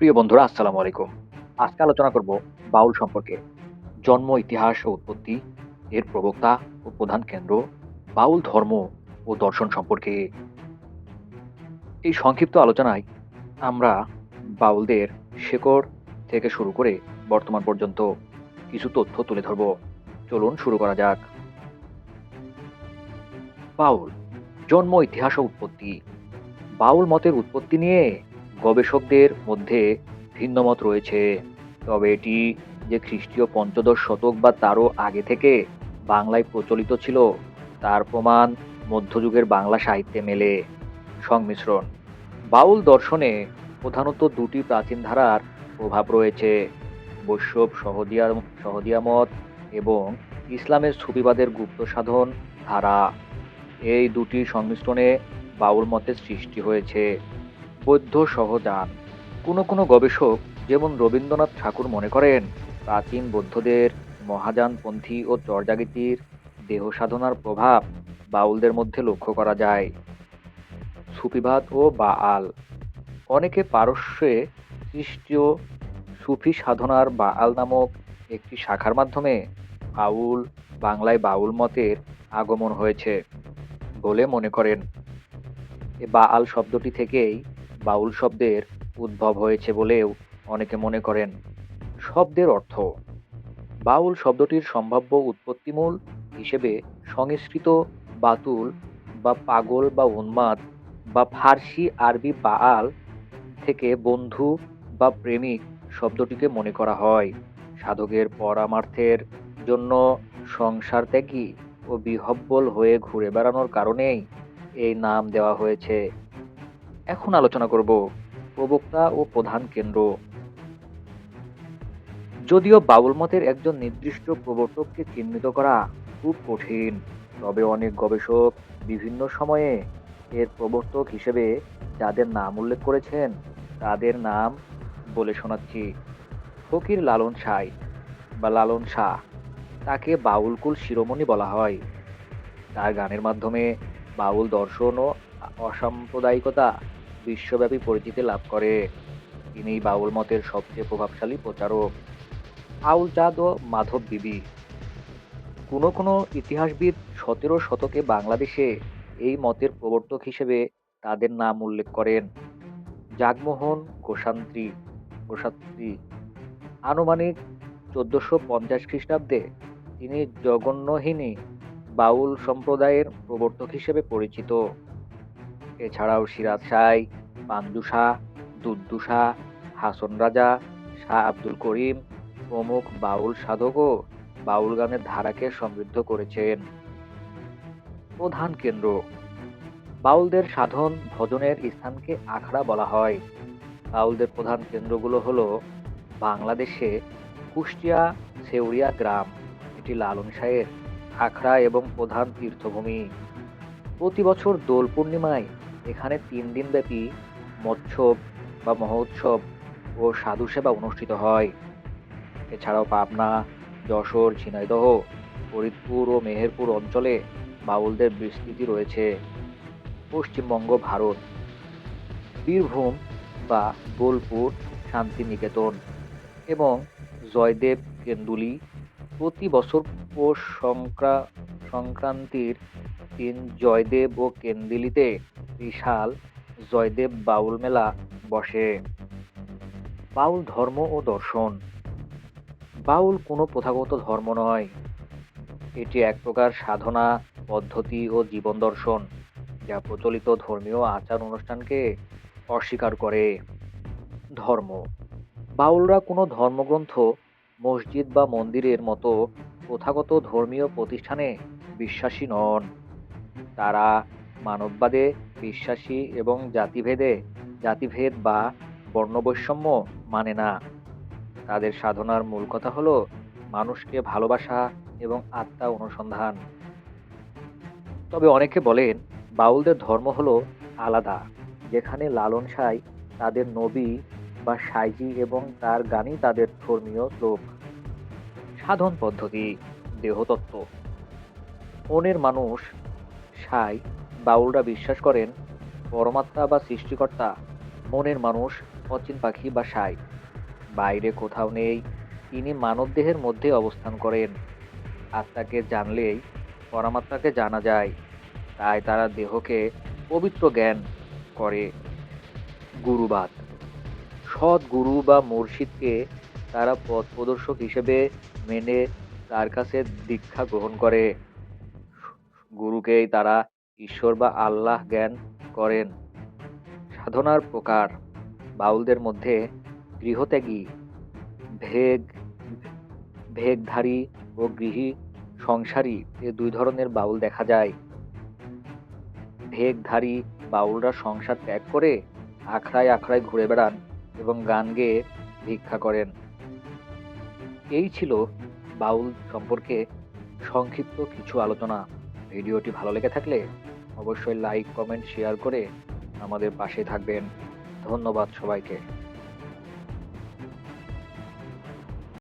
প্রিয় বন্ধুরা, আসসালামু আলাইকুম। আজকে আলোচনা করব বাউল সম্পর্কে। জন্ম, ইতিহাস ও উৎপত্তি, এর প্রবক্তা ও প্রধান কেন্দ্র, বাউল ধর্ম ও দর্শন সম্পর্কে। এই সংক্ষিপ্ত আলোচনায় আমরা বাউলদের শেকড় থেকে শুরু করে বর্তমান পর্যন্ত কিছু তথ্য তুলে ধরব। চলুন শুরু করা যাক। বাউল, জন্ম, ইতিহাস ও উৎপত্তি। বাউল মতের উৎপত্তি নিয়ে গবেষকদের মধ্যে ভিন্নমত রয়েছে। তবে এটি যে খ্রিস্টীয় পঞ্চদশ শতক বা তারও আগে থেকে বাংলায় প্রচলিত ছিল, তার প্রমাণ মধ্যযুগের বাংলা সাহিত্যে মেলে। সংমিশ্রণ। বাউল দর্শনে প্রধানত দুটি প্রাচীন ধারার প্রভাব রয়েছে। বৈষ্ণব সহদিয়া সহদিয়া মত এবং ইসলামের সুফিবাদের গুপ্ত সাধন ধারা। এই দুটি সংমিশ্রণে বাউল মতের সৃষ্টি হয়েছে। বৌদ্ধ সহজান কোনো কোনো গবেষক যেমন রবীন্দ্রনাথ ঠাকুর মনে করেন, প্রাচীন বৌদ্ধদের মহাযানপন্থী ও চর্যাগীতির দেহ সাধনার প্রভাব বাউলদের মধ্যে লক্ষ্য করা যায়। সুফিবাদ ও বাআল। অনেকে পারস্যে খ্রিস্টীয় সুফি সাধনার বাআল নামক একটি শাখার মাধ্যমে বাউল, বাংলায় বাউল মতের আগমন হয়েছে বলে মনে করেন। বাআল শব্দটি থেকেই বাউল শব্দের উদ্ভব হয়েছে বলেও অনেকে মনে করেন। শব্দের অর্থ? বাউল শব্দটির সম্ভাব্য উৎপত্তিমূল হিসেবে সংস্কৃত বাতুল বা পাগল বা উন্মাদ বা ফার্সি, আরবি বাআল থেকে বন্ধু বা প্রেমিক শব্দটিকে মনে করা হয়। সাধকের পরামার্থের জন্য সংসার ত্যাগী ও বিহব্বল হয়ে ঘুরে বেড়ানোর কারণেই এই নাম দেওয়া হয়েছে। এখন আলোচনা করব প্রবক্তা ও প্রধান কেন্দ্র। যদিও বাউল মতের একজন নির্দিষ্ট প্রবর্তককে চিহ্নিত করা খুব কঠিন, তবে অনেক গবেষক বিভিন্ন সময়ে এর প্রবর্তক হিসেবে যাদের নাম উল্লেখ করেছেন, তাদের নাম বলে শোনাচ্ছি। ফকির লালন সাই বা লালন শাহ, তাকে বাউলকুল শিরোমণি বলা হয়। তার গানের মাধ্যমে বাউল দর্শন ও অসাম্প্রদায়িকতা বিশ্বব্যাপী পরিচিতি লাভ করে। তিনি বাউল মতের সবচেয়ে প্রভাবশালী প্রচারক। আউল চাঁদ ও মাধব বিবি। কোনো কোনো ইতিহাসবিদ সতেরো শতকে বাংলাদেশে এই মতের প্রবর্তক হিসেবে তাদের নাম উল্লেখ করেন। জাগমোহন গোসান্ত্রী, গোসাত্রী। আনুমানিক চোদ্দশো পঞ্চাশ খ্রিস্টাব্দে তিনি জগন্যহিনী বাউল সম্প্রদায়ের প্রবর্তক হিসেবে পরিচিত। এছাড়াও সিরাজ সাই পান্দু শাহ দুদ্দু শাহ, হাসন রাজা, শাহ আব্দুল করিম, প্রমুখ বাউল সাধকও বাউল গানের ধারাকে সমৃদ্ধ করেছেন। প্রধান কেন্দ্র, বাউলদের সাধন ভজনের স্থানকে আখড়া বলা হয়। বাউলদের প্রধান কেন্দ্রগুলো হলো বাংলাদেশে কুষ্টিয়া সেউরিয়া গ্রাম, এটি লালন শাহের আখড়া এবং প্রধান তীর্থভূমি। প্রতি বছর দোল পূর্ণিমায় এখানে তিন দিনব্যাপী মৎসব বা মহোৎসব ও সাধু সেবা অনুষ্ঠিত হয়। এছাড়াও পাবনা, যশোর, ঝিনাইদহ, ফরিদপুর ও মেহেরপুর অঞ্চলে বাউলদের বিস্তৃতি রয়েছে। পশ্চিমবঙ্গ, ভারত, বীরভূম বা বোলপুর, শান্তিনিকেতন এবং জয়দেব কেন্দুলি প্রতি বছর পৌষ সংক্রা, সংক্রান্তির দিন জয়দেব ও কেন্দিলিতে বিশাল জয়দেব বাউল মেলা বসে। বাউল ধর্ম ও দর্শন। বাউল কোনো প্রথাগত ধর্ম নয়। এটি এক প্রকার সাধনা, পদ্ধতি ও জীবন দর্শন যা প্রচলিত ধর্মীয় আচার অনুষ্ঠানকে অস্বীকার করে। ধর্ম। বাউলরা কোনো ধর্মগ্রন্থ, মসজিদ বা মন্দিরের মতো প্রথাগত ধর্মীয় প্রতিষ্ঠানে বিশ্বাসী নন। তারা মানববাদে বিশ্বাসী এবং জাতিভেদে, জাতিভেদ বা বর্ণবৈষম্য মানে না। তাদের সাধনার মূল কথা হলো মানুষকে ভালোবাসা এবং আত্মা অনুসন্ধান। তবে অনেকে বলেন, বাউলদের ধর্ম হলো আলাদা, যেখানে লালন সাই তাদের নবী বা সাইজি এবং তার গানই তাদের ধর্মীয় শ্লোক সাধন পদ্ধতি, দেহতত্ত্ব। মনের মানুষ সাই বাউলরা বিশ্বাস করেন, পরমাত্মা বা সৃষ্টিকর্তা, মনের মানুষ, অচিন পাখি বা সাই। বাইরে কোথাও নেই তিনি মানবদেহের মধ্যে অবস্থান করেন। আত্মাকে জানলেই পরমাত্মাকে জানা যায়, তাই তারা দেহকে পবিত্র জ্ঞান করে। গুরুবাদ। সৎ গুরু বা মুর্শিদকে তারা পথ প্রদর্শক হিসেবে মেনে তার কাছে দীক্ষা গ্রহণ করে। গুরুকেই তারা ঈশ্বর বা আল্লাহ জ্ঞান করেন। সাধনার প্রকার, বাউলদের মধ্যে গৃহত্যাগী, ভেগ, ভেগধারী ও গৃহী সংসারী এ দুই ধরনের বাউল দেখা যায়। ভেগধারী বাউলরা সংসার ত্যাগ করে আখড়ায় আখড়ায় ঘুরে বেড়ান এবং গান গেয়ে ভিক্ষা করেন। এই ছিল বাউল সম্পর্কে সংক্ষিপ্ত কিছু আলোচনা। ভিডিওটি ভালো লেগে থাকলে অবশ্যই লাইক কমেন্ট শেয়ার করে আমাদের পাশে থাকবেন। ধন্যবাদ সবাইকে।